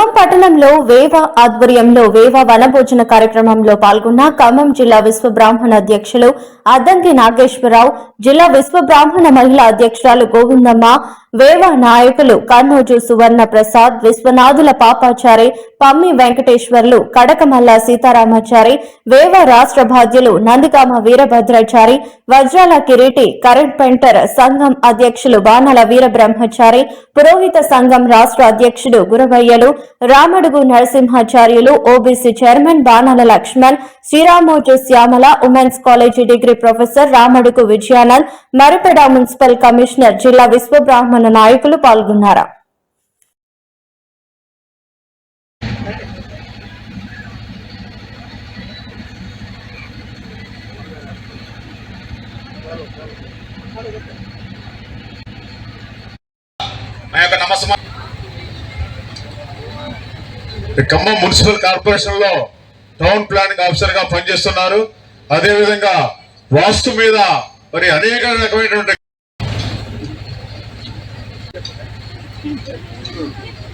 ఖమ్మం పట్టణంలో వేవ ఆధ్వర్యంలో వేవ వనభోజన కార్యక్రమంలో పాల్గొన్న ఖమ్మం జిల్లా విశ్వ బ్రాహ్మణ అధ్యక్షులు అద్దంకి నాగేశ్వరరావు జిల్లా విశ్వ బ్రాహ్మణ మహిళా అధ్యక్షురాలు గోవిందమ్మ వేవ నాయకులు కన్నోజు సువర్ణ ప్రసాద్ విశ్వనాథుల పాపాచారి పమ్మి వెంకటేశ్వర్లు కడకమల్ల సీతారామాచారి వేవ రాష్ట్ర బాధ్యులు నందికామ వీరభద్రాచారి వజ్రాల కిరీటి కరెంట్ పెంటర్ సంఘం అధ్యక్షులు బాణల వీరబ్రహ్మచారి పురోహిత సంఘం రాష్ట్ర అధ్యక్షుడు గురవయ్యలు Ramadugu Narasimhacharyulu OBC chairman Banala Lakshman Sriramoju Shyamala women's college degree professor Ramadugu Vijayanand Maripeda municipal commissioner జిల్లా విశ్వబ్రాహ్మణ మన నాయకులు పాల్గొన్నారు? నా యొక్క నమస్మ ఖమ్మం మున్సిపల్ కార్పొరేషన్లో టౌన్ ప్లానింగ్ ఆఫీసర్గా పనిచేస్తున్నారు. అదే విధంగా వాస్తు మీద మరి అనేక రకమైనటువంటి Thank you.